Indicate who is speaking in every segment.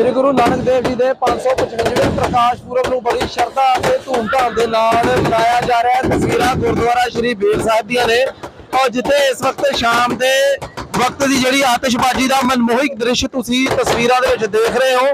Speaker 1: ਸ੍ਰੀ ਗੁਰੂ ਨਾਨਕ ਦੇਵ ਜੀ ਦੇ 555ਵੇਂ ਪ੍ਰਕਾਸ਼ ਪੁਰਬ ਨੂੰ ਬੜੀ ਸ਼ਰਧਾ ਅਤੇ ਧੂਮਧਾਮ ਦੇ ਨਾਲ ਮਨਾਇਆ ਜਾ ਰਿਹਾ ਹੈ। ਤਸਵੀਰਾਂ ਗੁਰਦੁਆਰਾ ਸ੍ਰੀ ਬੇਰ ਸਾਹਿਬ ਦੀਆਂ ਨੇ। ਔਰ ਜਿੱਥੇ ਇਸ ਵਕਤ ਸ਼ਾਮ ਦੇ ਵਕਤ ਦੀ ਜਿਹੜੀ ਆਤਿਸ਼ਬਾਜ਼ੀ ਦਾ ਮਨਮੋਹਕ ਦ੍ਰਿਸ਼ ਤੁਸੀਂ ਤਸਵੀਰਾਂ ਦੇ ਵਿੱਚ ਦੇਖ ਰਹੇ ਹੋ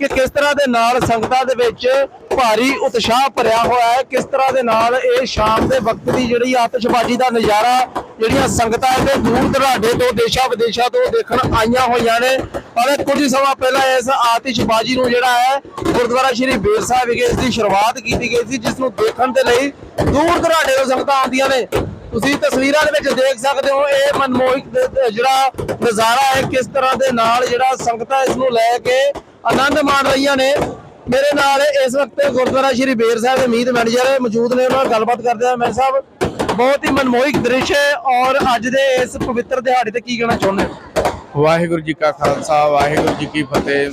Speaker 1: ਕਿ ਕਿਸ ਤਰ੍ਹਾਂ ਦੇ ਨਾਲ ਸੰਗਤਾਂ ਦੇ ਵਿੱਚ ਭਾਰੀ ਉਤਸ਼ਾਹ ਭਰਿਆ ਹੋਇਆ ਹੈ, ਕਿਸ ਤਰ੍ਹਾਂ ਦੇ ਨਾਲ ਇਹ ਸ਼ਾਮ ਦੇ ਵਕਤ ਦੀ ਜਿਹੜੀ ਆਤਿਸ਼ਬਾਜ਼ੀ ਦਾ ਨਜ਼ਾਰਾ ਜਿਹੜੀਆਂ ਸੰਗਤਾਂ ਇਹਦੇ ਦੂਰ ਦਰਾਡੇ ਤੋਂ, ਦੇਸ਼ਾਂ ਵਿਦੇਸ਼ਾਂ ਤੋਂ ਦੇਖਣ ਆਈਆਂ ਹੋਈਆਂ ਨੇ। ਔਰ ਕੁਝ ਸਮਾਂ ਪਹਿਲਾਂ ਇਸ ਆਤਿਸ਼ਬਾਜ਼ੀ ਨੂੰ ਜਿਹੜਾ ਹੈ, ਗੁਰਦੁਆਰਾ ਸ਼੍ਰੀ ਬੇਰ ਸਾਹਿਬ ਵਿਖੇ ਇਸ ਦੀ ਸ਼ੁਰੂਆਤ ਕੀਤੀ ਗਈ ਸੀ, ਜਿਸ ਨੂੰ ਦੇਖਣ ਦੇ ਲਈ ਦੂਰ ਦਰਾਡੇ ਤੋਂ ਸੰਗਤਾਂ ਆਉਂਦੀਆਂ ਨੇ। ਤੁਸੀਂ ਤਸਵੀਰਾਂ ਦੇ ਵਿੱਚ ਦੇਖ ਸਕਦੇ ਹੋ, ਇਹ ਮਨਮੋਹਕ ਜਿਹੜਾ ਨਜ਼ਾਰਾ ਹੈ, ਕਿਸ ਤਰ੍ਹਾਂ ਦੇ ਨਾਲ ਜਿਹੜਾ ਸੰਗਤਾਂ ਇਸ ਨੂੰ ਲੈ ਕੇ ਆਨੰਦ ਮਾਣ ਰਹੀਆਂ ਨੇ। ਮੇਰੇ ਨਾਲ ਇਸ ਵਕਤ ਗੁਰਦੁਆਰਾ ਸ਼੍ਰੀ ਬੇਰ ਸਾਹਿਬ ਦੇ ਮੀਤ ਮੈਨੇਜਰ ਮੌਜੂਦ ਨੇ। ਉਹਨਾਂ ਨਾਲ ਗੱਲਬਾਤ ਕਰਦੇ ਆ ਮੈਂ ਸਾਹਿਬ, ਬਹੁਤ ਹੀ ਮਨਮੋਹਕ ਦ੍ਰਿਸ਼ ਹੈ ਔਰ ਅੱਜ ਦੇ ਇਸ ਪਵਿੱਤਰ ਦਿਹਾੜੇ ਤੇ ਕੀ ਕਹਿਣਾ ਚਾਹੁੰਦੇ ਹੋ?
Speaker 2: ਵਾਹਿਗੁਰੂ ਜੀ ਕਾ ਖਾਲਸਾ, ਵਾਹਿਗੁਰੂ ਜੀ ਕੀ ਫਤਿਹ।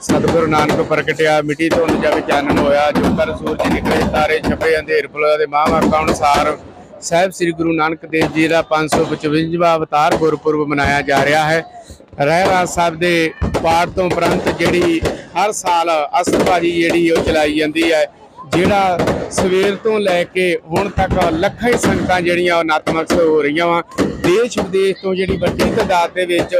Speaker 2: ਸਤਿਗੁਰੂ ਨਾਨਕ ਪ੍ਰਗਟਿਆ, ਮਿੱਟੀ ਤੋਂ ਜਗ ਚਾਨਣ ਹੋਇਆ। ਜੋ ਕਰ ਸੂਰਜ ਨਿਕਲੇ, ਤਾਰੇ ਛਪੇ, ਅੰਧੇਰ ਫੁੱਲਾਂ ਦੇ ਮਹਾਂਵਾਕਾਂ ਅਨੁਸਾਰ ਸਾਹਿਬ ਸ੍ਰੀ ਗੁਰੂ ਨਾਨਕ ਦੇਵ ਜੀ ਦਾ 555ਵਾਂ ਅਵਤਾਰ ਗੁਰਪੁਰਬ ਮਨਾਇਆ ਜਾ ਰਿਹਾ ਹੈ। ਰਹਿਰਾਜ ਸਾਹਿਬ ਦੇ ਪਾਠ ਤੋਂ ਉਪਰੰਤ ਜਿਹੜੀ ਹਰ ਸਾਲ ਅਸਤਬਾਜੀ ਜਿਹੜੀ ਉਹ ਚਲਾਈ ਜਾਂਦੀ ਹੈ, ਜਿਹੜਾ ਸਵੇਰ ਤੋਂ ਲੈ ਕੇ ਹੁਣ ਤੱਕ ਲੱਖਾਂ ਹੀ ਸੰਗਤਾਂ ਜਿਹੜੀਆਂ ਉਹ ਨਤਮਸਤਕ ਹੋ ਰਹੀਆਂ ਵਾ। ਦੇਸ਼ ਵਿਦੇਸ਼ ਤੋਂ ਜਿਹੜੀ ਵੱਡੀ ਤਾਦਾਦ ਦੇ ਵਿੱਚ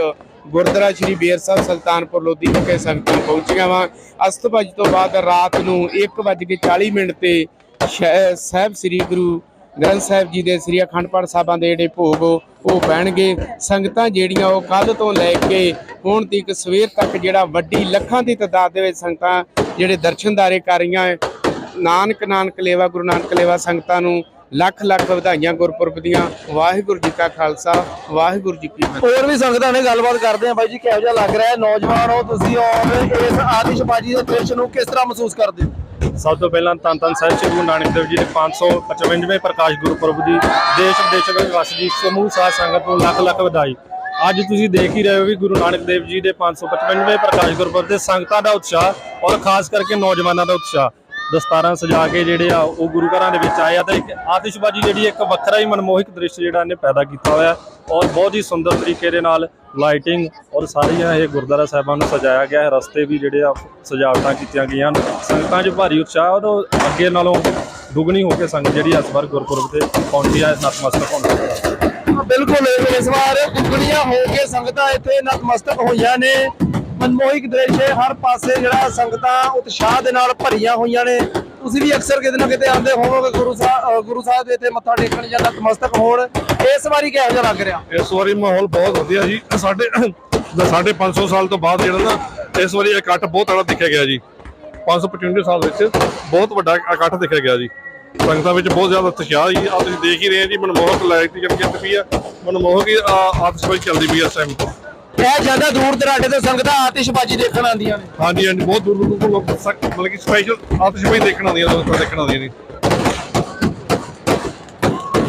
Speaker 2: ਗੁਰਦੁਆਰਾ ਸ਼੍ਰੀ ਬੇਰ ਸਾਹਿਬ ਸੁਲਤਾਨਪੁਰ ਲੋਧੀ ਵਿਖੇ ਸੰਗਤਾਂ ਪਹੁੰਚੀਆਂ ਵਾ। ਅਸਤਬਜ ਤੋਂ ਬਾਅਦ ਰਾਤ ਨੂੰ 1:40 ਮਿੰਟ ਤੇ ਸ਼ਹਿ- ਸਾਹਿਬ ਸ੍ਰੀ ਗੁਰੂ ਗ੍ਰੰਥ ਸਾਹਿਬ ਜੀ ਦੇ ਸ੍ਰੀ ਅਖੰਡ ਪਾਠ ਸਾਹਿਬਾਂ ਦੇ ਜਿਹੜੇ ਭੋਗ ਉਹ ਪੈਣਗੇ। ਸੰਗਤਾਂ ਜਿਹੜੀਆਂ ਉਹ ਕੱਲ ਤੋਂ ਲੈ ਕੇ ਹੁਣ ਤੱਕ ਸਵੇਰ ਤੱਕ ਜਿਹੜਾ ਵੱਡੀ ਲੱਖਾਂ ਦੀ ਤਾਦਾਦ ਦੇ ਵਿੱਚ ਸੰਗਤਾਂ ਜਿਹੜੇ ਦਰਸ਼ਨਦਾਰੇ ਕਰ ਰਹੀਆਂ ਨਾਨਕ ਨਾਨਕ ਲੇਵਾ, ਗੁਰੂ ਨਾਨਕ ਲੇਵਾ ਸੰਗਤਾਂ ਨੂੰ ਲੱਖ ਲੱਖ ਵਧਾਈਆਂ ਗੁਰਪੁਰਬ ਦੀਆਂ। ਵਾਹਿਗੁਰੂ ਜੀ ਕਾ ਖਾਲਸਾ, ਵਾਹਿਗੁਰੂ ਜੀ ਕੀ ਫਤਿਹ।
Speaker 1: ਹੋਰ ਵੀ ਸੰਗਤਾਂ ਨੇ ਗੱਲਬਾਤ ਕਰਦੇ ਆ ਬਾਈ ਜੀ, ਕਿਹੋ ਜਿਹਾ ਲੱਗ ਰਿਹਾ ਹੈ ਨੌਜਵਾਨ ਹੋ ਤੁਸੀਂ ਔਰ ਇਸ ਆਤਿਸ਼ਬਾਜ਼ੀ ਦੇ ਦ੍ਰਿਸ਼ ਨੂੰ ਕਿਸ ਤਰ੍ਹਾਂ ਮਹਿਸੂਸ ਕਰਦੇ ਹੋ?
Speaker 3: ਸਭ ਤੋਂ ਪਹਿਲਾਂ ਧੰਨ ਧੰਨ ਸਾਹਿਬ ਸ੍ਰੀ ਗੁਰੂ ਨਾਨਕ ਦੇਵ ਜੀ ਦੇ 555ਵੇਂ ਪ੍ਰਕਾਸ਼ ਗੁਰਪੁਰਬ ਦੀ ਦੇਸ਼ ਵਿਦੇਸ਼ ਵਿੱਚ ਵਸਦੀ ਸਮੂਹ, ਸਾਧ ਸੰਗਤ ਨੂੰ ਲੱਖ ਲੱਖ ਵਧਾਈ। ਅੱਜ ਤੁਸੀਂ ਦੇਖ ਹੀ ਰਹੇ ਹੋ ਵੀ ਗੁਰੂ ਨਾਨਕ ਦੇਵ ਜੀ ਦੇ 555ਵੇਂ ਪ੍ਰਕਾਸ਼ ਗੁਰਪੁਰਬ ਦੇ ਸੰਗਤਾਂ ਦਾ ਉਤਸ਼ਾਹ ਔਰ ਖਾਸ ਕਰਕੇ ਨੌਜਵਾਨਾਂ ਦਾ ਉਤਸ਼ਾਹ। ਦਸਤਾਰਾਂ ਸਜਾ ਕੇ ਜਿਹੜੇ ਆ ਉਹ ਗੁਰੂ ਘਰਾਂ ਦੇ ਵਿੱਚ ਆਏ ਆ ਤੇ ਇੱਕ ਆਤਿਸ਼ਬਾਜ਼ੀ ਜਿਹੜੀ ਇੱਕ ਵੱਖਰਾ ਹੀ ਮਨਮੋਹਕ ਦ੍ਰਿਸ਼ ਜਿਹੜਾ ਇਹਨੇ ਪੈਦਾ ਕੀਤਾ ਹੋਇਆ ਔਰ ਬਹੁਤ ਹੀ ਸੁੰਦਰ ਤਰੀਕੇ ਦੇ ਨਾਲ ਲਾਈਟਿੰਗ ਔਰ ਸਾਰੀਆਂ ਇਹ ਗੁਰਦੁਆਰਾ ਸਾਹਿਬਾਂ ਨੂੰ ਸਜਾਇਆ ਗਿਆ ਹੈ। ਰਸਤੇ ਵੀ ਜਿਹੜੇ ਆ ਸਜਾਵਟਾਂ ਕੀਤੀਆਂ ਗਈਆਂ ਹਨ। ਸੰਗਤਾਂ 'ਚ ਭਾਰੀ ਉਤਸ਼ਾਹ ਔਰ ਉਹ ਅੱਗੇ ਨਾਲੋਂ ਦੁੱਗਣੀ ਹੋ ਕੇ ਸੰਗਤ ਜਿਹੜੀ ਇਸ ਵਾਰ ਗੁਰਪੁਰਬ ਤੇ ਪਹੁੰਚੀ ਆ ਨਤਮਸਤਕ ਹੋਣ ਲਈ
Speaker 1: ਬਿਲਕੁਲ, ਇਸ ਵਾਰ ਦੁਗਣੀਆਂ ਹੋ ਕੇ ਸੰਗਤਾਂ ਇੱਥੇ ਨਤਮਸਤਕ ਹੋਈਆਂ ਨੇ। ਮਨਮੋਹਕ ਦ੍ਰਿਸ਼ ਹੈ, ਹਰ ਪਾਸੇ ਜਿਹੜਾ ਸੰਗਤਾਂ ਉਤਸ਼ਾਹ ਦੇ ਨਾਲ ਭਰੀਆਂ ਹੋਈਆਂ ਨੇ। ਤੁਸੀਂ ਵੀ ਅਕਸਰ ਕਿਤੇ ਨਾ ਕਿਤੇ ਆਉਂਦੇ ਹੋਵੋਗੇ ਗੁਰੂ ਸਾਹਿਬ ਗੁਰੂ ਸਾਹਿਬ ਦੇ ਇੱਥੇ ਮੱਥਾ ਟੇਕਣ ਜਾਂ ਨਤਮਸਤਕ ਹੋਣ। ਇਸ ਵਾਰੀ ਕਿਹੋ ਜਿਹਾ ਲੱਗ ਰਿਹਾ?
Speaker 4: ਇਸ ਵਾਰੀ ਮਾਹੌਲ ਬਹੁਤ ਵਧੀਆ ਜੀ। ਸਾਡੇ ਸਾਡੇ 500 ਸਾਲ ਤੋਂ ਬਾਅਦ ਜਿਹੜਾ ਨਾ, ਇਸ ਵਾਰੀ ਇਕੱਠ ਬਹੁਤ ਤੜਾ ਦਿਖਿਆ ਗਿਆ ਜੀ। 555 ਸਾਲ ਵਿੱਚ ਬਹੁਤ ਵੱਡਾ ਇਕੱਠ ਦੇਖਿਆ ਗਿਆ ਜੀ। ਸੰਗਤਾਂ ਵਿੱਚ ਬਹੁਤ ਜ਼ਿਆਦਾ ਉਤਸ਼ਾਹ ਜੀ। ਆ ਤੁਸੀਂ ਦੇਖ ਹੀ ਰਹੇ ਜੀ, ਮਨਮੋਹਕ ਲਾਈਟ ਦੀ ਜਿਹੜੀ ਪਈ ਆ। ਮਨਮੋਹਕ ਆਤਿਸ਼ਬਾਜ਼ੀ ਚੱਲਦੀ ਪਈ ਆ ਇਸ ਟਾਈਮ
Speaker 1: ਇਹ ਜ਼ਿਆਦਾ ਦੂਰ ਦਰਾਡੇ ਤੋਂ ਸੰਗਤਾਂ ਆਤਿਸ਼ਬਾਜ਼ੀ ਦੇਖਣ ਆਉਂਦੀਆਂ ਨੇ।
Speaker 4: ਹਾਂਜੀ ਹਾਂਜੀ ਬਹੁਤ ਦੂਰ ਦੂਰ ਤੋਂ ਲੋਕ ਸਕ- ਮਤਲਬ ਕਿ ਸਪੈਸ਼ਲ ਆਤਿਸ਼ਬਾਜ਼ੀ ਦੇਖਣ ਆਉਂਦੀਆਂ ਲੋਕਾਂ ਦੇਖਣ ਆਉਂਦੀਆਂ ਨੇ।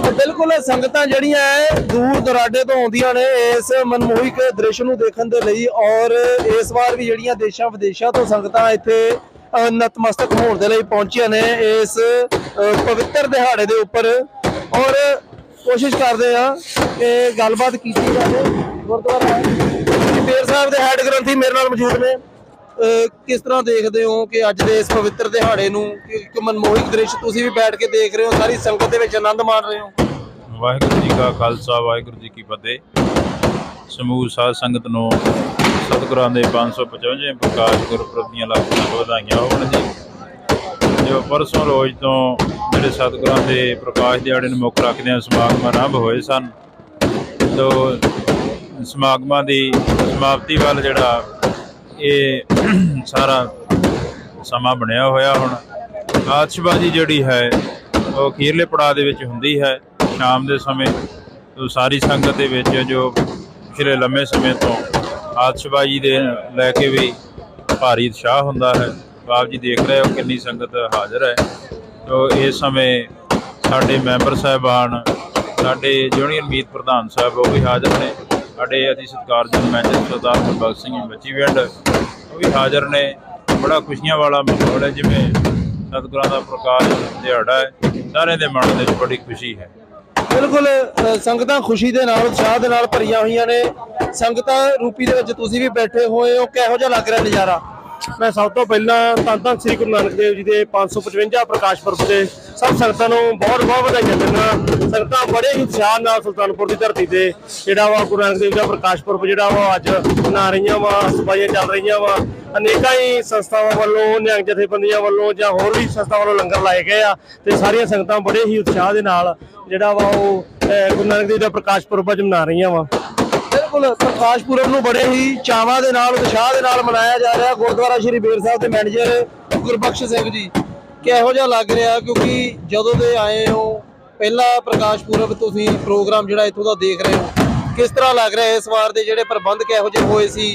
Speaker 1: ਤੇ ਬਿਲਕੁਲ ਇਹ ਸੰਗਤਾਂ ਜਿਹੜੀਆਂ ਹੈ ਦੂਰ ਦਰਾਡੇ ਤੋਂ ਆਉਂਦੀਆਂ ਨੇ ਇਸ ਮਨਮੋਹਕ ਦ੍ਰਿਸ਼ ਨੂੰ ਦੇਖਣ ਦੇ ਲਈ ਔਰ ਇਸ ਵਾਰ ਵੀ ਜਿਹੜੀਆਂ ਦੇਸ਼ਾਂ ਵਿਦੇਸ਼ਾਂ ਤੋਂ ਸੰਗਤਾਂ ਇੱਥੇ ਅ, ਨਤਮਸਤਕ ਹੋਣ ਦੇ ਲਈ ਪਹੁੰਚੀਆਂ ਨੇ ਇਸ ਅ, ਪਵਿੱਤਰ ਦਿਹਾੜੇ ਦੇ ਉੱਪਰ। ਔਰ ਕੋਸ਼ਿਸ਼ ਕਰਦੇ ਆ ਕਿ ਗੱਲਬਾਤ ਕੀਤੀ ਜਾਵੇ। ਗੁਰਦੁਆਰਾ ਸ਼੍ਰੀ ਸਾਹਿਬ ਦੇ ਹੈੱਡ ਗ੍ਰੰਥੀ ਮੇਰੇ ਨਾਲ ਮੌਜੂਦ ਨੇ। ਕਿਸ ਤਰ੍ਹਾਂ ਦੇਖਦੇ ਹੋ ਕਿ ਅੱਜ ਦੇ ਇਸ ਪਵਿੱਤਰ ਦਿਹਾੜੇ ਨੂੰ ਇੱਕ ਮਨਮੋਹਕ ਦ੍ਰਿਸ਼ ਤੁਸੀਂ ਵੀ ਬੈਠ ਕੇ ਦੇਖ ਰਹੇ ਹੋ, ਸਾਰੀ ਸੰਗਤ ਦੇ ਵਿੱਚ ਆਨੰਦ ਮਾਣ ਰਹੇ ਹੋ?
Speaker 5: ਵਾਹਿਗੁਰੂ ਜੀ ਕਾ ਖਾਲਸਾ, ਵਾਹਿਗੁਰੂ ਜੀ ਕੀ ਫਤਿਹ। ਸਮੂਹ ਸਾਧ ਸੰਗਤ ਨੂੰ ਸਤਿਗੁਰਾਂ ਦੇ 555 ਪ੍ਰਕਾਸ਼ ਗੁਰਪੁਰਬ ਦੀਆਂ ਲੱਖ ਵਧਾਈਆਂ ਹੋਣ ਜੀ। ਜੋ ਪਰਸੋਂ ਰੋਜ਼ ਤੋਂ ਜਿਹੜੇ ਸਤਿਗੁਰਾਂ ਦੇ ਪ੍ਰਕਾਸ਼ ਦਿਹਾੜੇ ਨੂੰ ਮੁੱਖ ਰੱਖਦਿਆਂ ਸਮਾਗਮ ਆਰੰਭ ਹੋਏ ਸਨ। ਤੋ ਸਮਾਗਮਾਂ ਦੀ ਸਮਾਪਤੀ ਵੱਲ ਜਿਹੜਾ ਇਹ ਸਾਰਾ ਸਮਾਂ ਬਣਿਆ ਹੋਇਆ ਹੁਣ। ਆਤਿਸ਼ਬਾਜ਼ੀ ਜਿਹੜੀ ਹੈ, ਉਹ ਅਖੀਰਲੇ ਪੜਾਅ ਦੇ ਵਿੱਚ ਹੁੰਦੀ ਹੈ। ਸ਼ਾਮ ਦੇ ਸਮੇਂ ਤੋਂ ਸਾਰੀ ਸੰਗਤ ਦੇ ਵਿੱਚ ਜੋ ਪਿਛਲੇ ਲੰਮੇ ਸਮੇਂ ਤੋਂ ਆਤਿਸ਼ਬਾਜ਼ੀ ਦੇ ਲੈ ਕੇ ਵੀ ਭਾਰੀ ਉਤਸ਼ਾਹ ਹੁੰਦਾ ਹੈ। ਆਪ ਜੀ ਦੇਖ ਰਹੇ ਹੋ ਕਿੰਨੀ ਸੰਗਤ ਹਾਜ਼ਰ ਹੈ। ਤੋ ਇਸ ਸਮੇਂ ਸਾਡੇ ਮੈਂਬਰ ਸਾਹਿਬਾਨ, ਸਾਡੇ ਜੂਨੀਅਰ ਮੀਤ ਪ੍ਰਧਾਨ ਸਾਹਿਬ ਉਹ ਵੀ ਹਾਜ਼ਰ ਨੇ। ਸਾਡੇ ਅਤੀ ਸਤਿਕਾਰਯੋਗ ਮੈਨੇਜਰ ਸਰਦਾਰ ਗੁਰਬਖਸ਼ ਸਿੰਘ ਬੱਚੀ ਵਿੰਡ ਉਹ ਵੀ ਹਾਜ਼ਰ ਨੇ। ਬੜਾ ਖੁਸ਼ੀਆਂ ਵਾਲਾ ਮਾਹੌਲ ਹੈ ਜਿਵੇਂ ਸਤਿਗੁਰਾਂ ਦਾ ਪ੍ਰਕਾਸ਼ ਦਿਹਾੜਾ ਹੈ। ਸਾਰਿਆਂ ਦੇ ਮਨ ਦੇ ਵਿੱਚ ਬੜੀ ਖੁਸ਼ੀ ਹੈ।
Speaker 1: ਬਿਲਕੁਲ ਸੰਗਤਾਂ ਖੁਸ਼ੀ ਦੇ ਨਾਲ ਉਤਸ਼ਾਹ ਦੇ ਨਾਲ ਭਰੀਆਂ ਹੋਈਆਂ ਨੇ। ਸੰਗਤਾਂ ਰੂਪੀ ਦੇ ਵਿੱਚ ਤੁਸੀਂ ਵੀ ਬੈਠੇ ਹੋਏ ਹੋ। ਕਿਹੋ ਜਿਹਾ ਲੱਗ ਰਿਹਾ ਨਜ਼ਾਰਾ?
Speaker 3: ਮੈਂ ਸਭ ਤੋਂ ਪਹਿਲਾਂ ਧੰਨ ਧੰਨ ਸ੍ਰੀ ਗੁਰੂ ਨਾਨਕ ਦੇਵ ਜੀ ਦੇ 555 ਪ੍ਰਕਾਸ਼ ਪੁਰਬ ਤੇ ਸਭ ਸੰਗਤਾਂ ਨੂੰ ਬਹੁਤ ਬਹੁਤ ਵਧਾਈਆਂ ਦਿੰਦਾ। ਸੰਗਤਾਂ ਬੜੇ ਹੀ ਉਤਸ਼ਾਹ ਨਾਲ ਸੁਲਤਾਨਪੁਰ ਦੀ ਧਰਤੀ ਤੇ ਜਿਹੜਾ ਵਾ ਗੁਰੂ ਨਾਨਕ ਦੇਵ ਦਾ ਪ੍ਰਕਾਸ਼ ਪੁਰਬ ਜਿਹੜਾ ਵਾ ਅੱਜ ਮਨਾ ਰਹੀਆਂ ਵਾ ਸਭਾਈਆਂ ਚੱਲ ਰਹੀਆਂ ਵਾ। ਅਨੇਕਾਂ ਹੀ ਸੰਸਥਾਵਾਂ ਵੱਲੋਂ, ਨਿਹੰਗ ਜਥੇਬੰਦੀਆਂ ਵੱਲੋਂ ਜਾਂ ਹੋਰ ਵੀ ਸੰਸਥਾਵਾਂ ਵੱਲੋਂ ਲੰਗਰ ਲਾਏ ਗਏ ਆ ਤੇ ਸਾਰੀਆਂ ਸੰਗਤਾਂ ਬੜੇ ਹੀ ਉਤਸ਼ਾਹ ਦੇ ਨਾਲ ਜਿਹੜਾ ਵਾ ਉਹ ਗੁਰੂ ਨਾਨਕ ਦੇਵ ਦਾ ਪ੍ਰਕਾਸ਼ ਪੁਰਬ ਅੱਜ ਮਨਾ ਰਹੀਆਂ ਵਾ।
Speaker 1: ਬਿਲਕੁਲ, ਪ੍ਰਕਾਸ਼ ਪੁਰਬ ਨੂੰ ਬੜੇ ਹੀ ਚਾਵਾਂ ਦੇ ਨਾਲ, ਉਤਸ਼ਾਹ ਦੇ ਨਾਲ ਮਨਾਇਆ ਜਾ ਰਿਹਾ। ਗੁਰਦੁਆਰਾ ਸ਼੍ਰੀ ਬੇਰ ਸਾਹਿਬ ਦੇ ਮੈਨੇਜਰ ਗੁਰਬਖਸ਼ ਸਿੰਘ ਜੀ, ਕਿਹੋ ਜਿਹਾ ਲੱਗ ਰਿਹਾ? ਕਿਉਂਕਿ ਜਦੋਂ ਦੇ ਆਏ ਹੋ ਪਹਿਲਾ ਪ੍ਰਕਾਸ਼ ਪੁਰਬ ਤੁਸੀਂ ਪ੍ਰੋਗਰਾਮ ਜਿਹੜਾ ਇੱਥੋਂ ਦਾ ਦੇਖ ਰਹੇ ਹੋ, ਕਿਸ ਤਰ੍ਹਾਂ ਲੱਗ ਰਿਹਾ ਇਸ ਵਾਰ ਦੇ ਜਿਹੜੇ ਪ੍ਰਬੰਧ ਕਿਹੋ ਜਿਹੇ ਹੋਏ ਸੀ,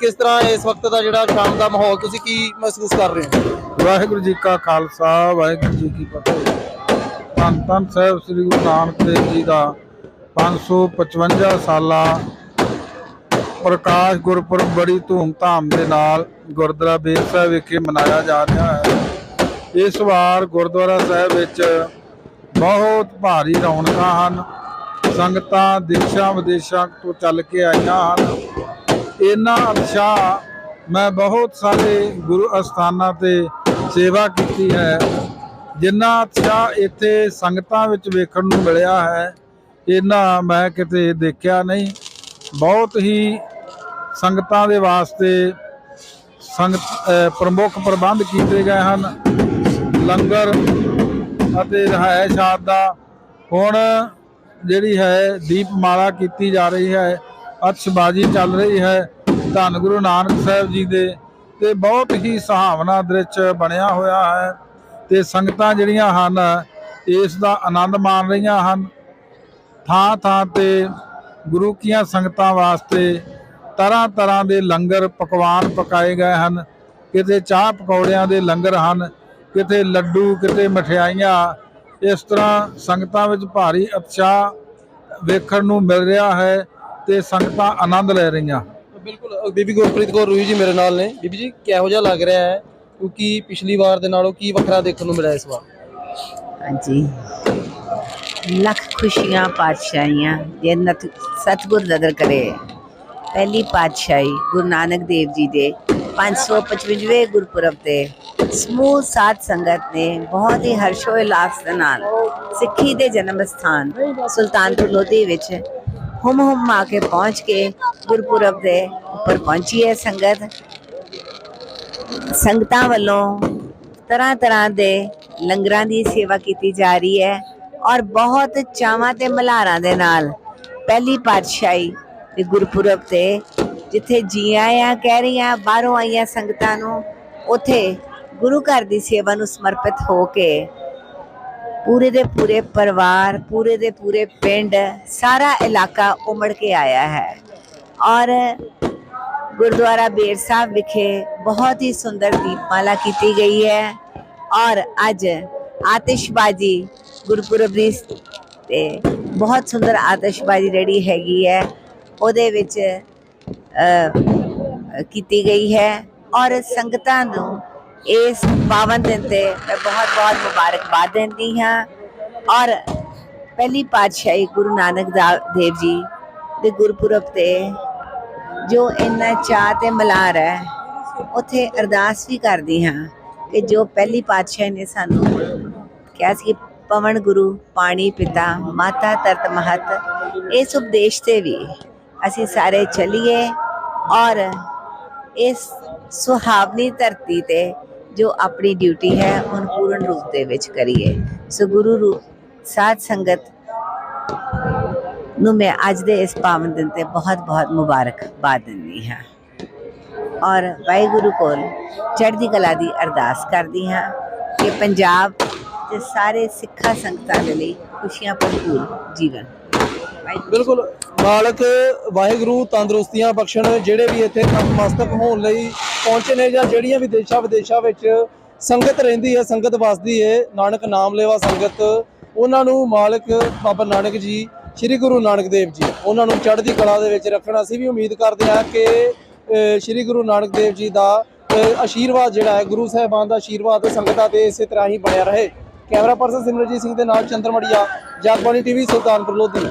Speaker 1: ਕਿਸ ਤਰ੍ਹਾਂ ਇਸ ਵਕਤ ਦਾ ਜਿਹੜਾ ਸ਼ਾਮ ਦਾ ਮਾਹੌਲ ਤੁਸੀਂ ਕੀ ਮਹਿਸੂਸ ਕਰ ਰਹੇ ਹੋ?
Speaker 6: ਵਾਹਿਗੁਰੂ ਜੀ ਕਾ ਖਾਲਸਾ, ਵਾਹਿਗੁਰੂ ਜੀ ਕੀ ਫਤਿਹ। ਧੰਨ ਧੰਨ ਸਾਹਿਬ ਸ੍ਰੀ ਗੁਰੂ ਨਾਨਕ ਦੇਵ ਜੀ ਦਾ 555 ਸਾਲਾ ਪ੍ਰਕਾਸ਼ ਗੁਰਪੁਰਬ ਬੜੀ ਧੂਮ-ਧਾਮ ਦੇ ਨਾਲ ਗੁਰਦੁਆਰਾ ਬੇਰ ਸਾਹਿਬ ਵਿਖੇ ਮਨਾਇਆ ਜਾ ਰਿਹਾ ਹੈ। ਇਸ ਵਾਰ ਗੁਰਦੁਆਰਾ ਸਾਹਿਬ ਵਿੱਚ ਬਹੁਤ ਭਾਰੀ ਰੌਣਕਾਂ ਹਨ। ਸੰਗਤਾਂ ਦੇਸ਼ਾਂ ਵਿਦੇਸ਼ਾਂ ਤੋਂ ਚੱਲ ਕੇ ਆਈਆਂ ਹਨ। ਇਹਨਾਂ ਉਤਸ਼ਾਹ ਮੈਂ ਬਹੁਤ ਸਾਰੇ ਗੁਰੂ ਅਸਥਾਨਾਂ ਤੇ ਸੇਵਾ ਕੀਤੀ ਹੈ। ਜਿੰਨਾ ਉਤਸ਼ਾਹ ਇੱਥੇ ਸੰਗਤਾਂ ਵਿੱਚ ਵੇਖਣ ਨੂੰ ਮਿਲਿਆ ਹੈ ਇਹਨਾਂ ਮੈਂ ਕਿਤੇ ਦੇਖਿਆ ਨਹੀਂ। ਬਹੁਤ ਹੀ ਸੰਗਤਾਂ ਦੇ ਵਾਸਤੇ ਸੰਗਤ ਪ੍ਰਮੁੱਖ ਪ੍ਰਬੰਧ ਕੀਤੇ ਗਏ ਹਨ। ਲੰਗਰ ਅਤੇ ਰਿਹਾਇਸ਼ ਆਦਿ ਦਾ। ਹੁਣ ਜਿਹੜੀ ਹੈ ਦੀਪਮਾਲਾ ਕੀਤੀ ਜਾ ਰਹੀ ਹੈ ਅਤਸ਼ਬਾਜ਼ੀ ਚੱਲ ਰਹੀ ਹੈ ਧੰਨ ਗੁਰੂ ਨਾਨਕ ਸਾਹਿਬ ਜੀ ਦੇ ਤੇ ਬਹੁਤ ਹੀ ਸੁਹਾਵਣਾ ਦ੍ਰਿਸ਼ ਬਣਿਆ ਹੋਇਆ ਹੈ ਤੇ ਸੰਗਤਾਂ ਜਿਹੜੀਆਂ ਹਨ, ਇਸ ਦਾ ਆਨੰਦ ਮਾਣ ਰਹੀਆਂ ਹਨ। ਥਾਂ ਥਾਂ ਤੇ ਗੁਰੂ ਕੀਆਂ ਸੰਗਤਾਂ ਵਾਸਤੇ ਤਰ੍ਹਾਂ ਤਰ੍ਹਾਂ ਦੇ ਲੰਗਰ ਪਕਵਾਨ ਪਕਾਏ ਗਏ ਹਨ। ਕਿਤੇ ਚਾਹ ਪਕੌੜਿਆਂ ਦੇ ਲੰਗਰ ਹਨ ਕਿਤੇ ਲੱਡੂ ਕਿਤੇ ਮਠਿਆਈਆਂ ਇਸ ਤਰ੍ਹਾਂ ਸੰਗਤਾਂ ਵਿੱਚ ਭਾਰੀ ਉਤਸ਼ਾਹ ਵੇਖਣ ਨੂੰ ਮਿਲ ਰਿਹਾ ਹੈ ਤੇ ਸੰਗਤਾਂ ਆਨੰਦ ਲੈ ਰਹੀਆਂ।
Speaker 1: ਬਿਲਕੁਲ ਬੀਬੀ ਗੁਰਪ੍ਰੀਤ ਕੌਰ ਰੂਹੀ ਜੀ ਮੇਰੇ ਨਾਲ ਨੇ। ਬੀਬੀ ਜੀ ਕਿਹੋ ਜਿਹਾ ਲੱਗ ਰਿਹਾ ਹੈ? ਕਿਉਂਕਿ ਪਿਛਲੀ ਵਾਰ ਦੇ ਨਾਲੋਂ ਕੀ ਵੱਖਰਾ ਦੇਖਣ ਨੂੰ ਮਿਲਿਆ ਇਸ ਵਾਰ?
Speaker 7: ਹਾਂਜੀ। ਲੱਖ ਖੁਸ਼ੀਆਂ ਪਾਤਸ਼ਾਹੀਆਂ ਜੰਨਤ ਸਤਿਗੁਰ ਨਦਰ ਕਰੇ। ਪਹਿਲੀ ਪਾਤਸ਼ਾਹੀ ਗੁਰੂ ਨਾਨਕ ਦੇਵ ਜੀ ਦੇ 555ਵੇਂ ਗੁਰਪੁਰਬ ਤੇ ਸਮੂਹ ਸਾਧ ਸੰਗਤ ਨੇ ਬਹੁਤ ਹੀ ਹਰਸ਼ੋ ਉਲਾਸ ਦੇ ਨਾਲ ਸਿੱਖੀ ਦੇ ਜਨਮ ਸਥਾਨ ਸੁਲਤਾਨਪੁਰ ਲੋਧੀ ਵਿੱਚ ਹੁਮ ਹੁਮ ਆ ਕੇ ਪਹੁੰਚ ਕੇ ਗੁਰਪੁਰਬ ਦੇ ਉੱਪਰ ਪਹੁੰਚੀ ਹੈ ਸੰਗਤ। ਸੰਗਤਾਂ ਵੱਲੋਂ ਤਰ੍ਹਾਂ ਤਰ੍ਹਾਂ ਦੇ ਲੰਗਰਾਂ ਦੀ ਸੇਵਾ ਕੀਤੀ ਜਾ ਰਹੀ ਹੈ ਔਰ ਬਹੁਤ ਚਾਵਾਂ ਤੇ ਮਲਹਾਰਾਂ ਦੇ ਨਾਲ ਪਹਿਲੀ ਪਾਤਸ਼ਾਹੀ ਦੇ ਗੁਰਪੁਰਬ ਤੇ ਜਿੱਥੇ ਜੀ ਆਇਆਂ, ਕਹਿ ਰਹੀਆਂ, ਬਾਹਰੋਂ ਆਈਆਂ ਸੰਗਤਾਂ ਨੂੰ ਉਥੇ ਗੁਰੂ ਘਰ ਦੀ ਸੇਵਾ ਨੂੰ ਸਮਰਪਿਤ ਹੋ ਕੇ ਪੂਰੇ ਦੇ ਪੂਰੇ ਪਰਿਵਾਰ, ਪੂਰੇ ਦੇ ਪੂਰੇ ਪਿੰਡ, ਸਾਰਾ ਇਲਾਕਾ ਉਮੜ ਕੇ ਆਇਆ ਹੈ। ਔਰ ਗੁਰਦੁਆਰਾ ਬੇਰ ਸਾਹਿਬ ਵਿਖੇ ਬਹੁਤ ਹੀ ਸੁੰਦਰ ਦੀਪਮਾਲਾ ਕੀਤੀ ਗਈ ਹੈ। ਔਰ ਅੱਜ ਆਤਿਸ਼ਬਾਜ਼ੀ ਗੁਰਪੁਰਬ ਦੀ ਤੇ ਬਹੁਤ ਸੁੰਦਰ ਆਤਿਸ਼ਬਾਜ਼ੀ ਜਿਹੜੀ ਹੈਗੀ ਹੈ, ਉਹਦੇ ਵਿੱਚ ਕੀਤੀ ਗਈ ਹੈ। ਔਰ ਸੰਗਤਾਂ ਨੂੰ ਇਸ ਪਾਵਨ ਦਿਨ ਤੇ ਮੈਂ ਬਹੁਤ ਬਹੁਤ ਮੁਬਾਰਕਬਾਦ ਦਿੰਦੀ ਹਾਂ। ਔਰ ਪਹਿਲੀ ਪਾਤਸ਼ਾਹੀ ਗੁਰੂ ਨਾਨਕ ਦਾ- ਦੇਵ ਜੀ ਦੇ ਗੁਰਪੁਰਬ ਤੇ ਜੋ ਇੰਨਾ ਚਾਅ ਤੇ ਮਲਾਰ ਹੈ, ਉਥੇ ਅਰਦਾਸ ਵੀ ਕਰਦੀ ਹਾਂ ਕਿ ਜੋ ਪਹਿਲੀ ਪਾਤਸ਼ਾਹ ਨੇ ਸਾਨੂੰ ਕਿਹਾ ਸੀ ਪਵਨ ਗੁਰੂ, ਪਾਣੀ ਪਿਤਾ, ਮਾਤਾ ਤਰਤ ਮਹਤ, ਇਸ ਉਪਦੇਸ਼ ਤੇ ਵੀ ਅਸੀਂ ਸਾਰੇ ਚੱਲੀਏ। ਔਰ ਇਸ ਸੁਹਾਵਣੀ ਧਰਤੀ ਤੇ ਜੋ ਆਪਣੀ ਡਿਊਟੀ ਹੈ, ਉਹਨ ਪੂਰਨ ਰੂਪ ਦੇ ਵਿੱਚ ਕਰੀਏ। ਸੋ ਗੁਰੂ ਰੂ ਸਾਧ ਸੰਗਤ ਨੂੰ ਮੈਂ ਅੱਜ ਦੇ ਇਸ ਪਾਵਨ ਦਿਨ ਤੇ ਬਹੁਤ ਬਹੁਤ ਮੁਬਾਰਕਬਾਦ ਦਿੰਦੀ ਹਾਂ। ਔਰ ਵਾਹਿਗੁਰੂ ਕੋਲ ਚੜ੍ਹਦੀ ਕਲਾ ਦੀ ਅਰਦਾਸ ਕਰਦੀ ਹਾਂ ਕਿ ਪੰਜਾਬ ਤੇ ਸਾਰੇ ਸਿੱਖਾਂ ਸੰਗਤਾਂ ਦੇ ਲਈ ਖੁਸ਼ੀਆਂ ਭਰਪੂਰ ਜੀਵਨ।
Speaker 1: ਬਿਲਕੁਲ। ਮਾਲਕ, ਵਾਹਿਗੁਰੂ ਤੰਦਰੁਸਤੀਆਂ ਬਖਸ਼ਣ, ਜਿਹੜੇ ਵੀ ਇੱਥੇ ਨਤਮਸਤਕ ਹੋਣ ਲਈ ਪਹੁੰਚੇ ਨੇ ਜਾਂ ਜਿਹੜੀਆਂ ਵੀ ਦੇਸ਼ਾਂ ਵਿਦੇਸ਼ਾਂ ਵਿੱਚ ਸੰਗਤ ਰਹਿੰਦੀ ਹੈ, ਸੰਗਤ ਵਸਦੀ ਹੈ, ਨਾਨਕ ਨਾਮ ਲੇਵਾ ਸੰਗਤ, ਉਹਨਾਂ ਨੂੰ ਮਾਲਕ ਬਾਬਾ ਨਾਨਕ ਜੀ, ਸ੍ਰੀ ਗੁਰੂ ਨਾਨਕ ਦੇਵ ਜੀ, ਉਹਨਾਂ ਨੂੰ ਚੜ੍ਹਦੀ ਕਲਾ ਦੇ ਵਿੱਚ ਰੱਖਣਾ ਅਸੀਂ ਵੀ ਉਮੀਦ ਕਰਦੇ ਹਾਂ ਕਿ ਸ੍ਰੀ ਗੁਰੂ ਨਾਨਕ ਦੇਵ ਜੀ ਦਾ ਆਸ਼ੀਰਵਾਦ ਜਿਹੜਾ ਹੈ, ਗੁਰੂ ਸਾਹਿਬਾਨ ਦਾ ਆਸ਼ੀਰਵਾਦ ਸੰਗਤਾਂ ਤੇ ਇਸੇ ਤਰ੍ਹਾਂ ਹੀ ਬਣਿਆ ਰਹੇ। ਕੈਮਰਾ ਪਰਸਨ ਸਿਮਰਜੀਤ ਸਿੰਘ ਦੇ ਨਾਲ ਚੰਦਰਮੜੀਆ, ਜਗਬਾਣੀ ਟੀਵੀ, ਸੁਲਤਾਨਪੁਰ ਲੋਧੀ।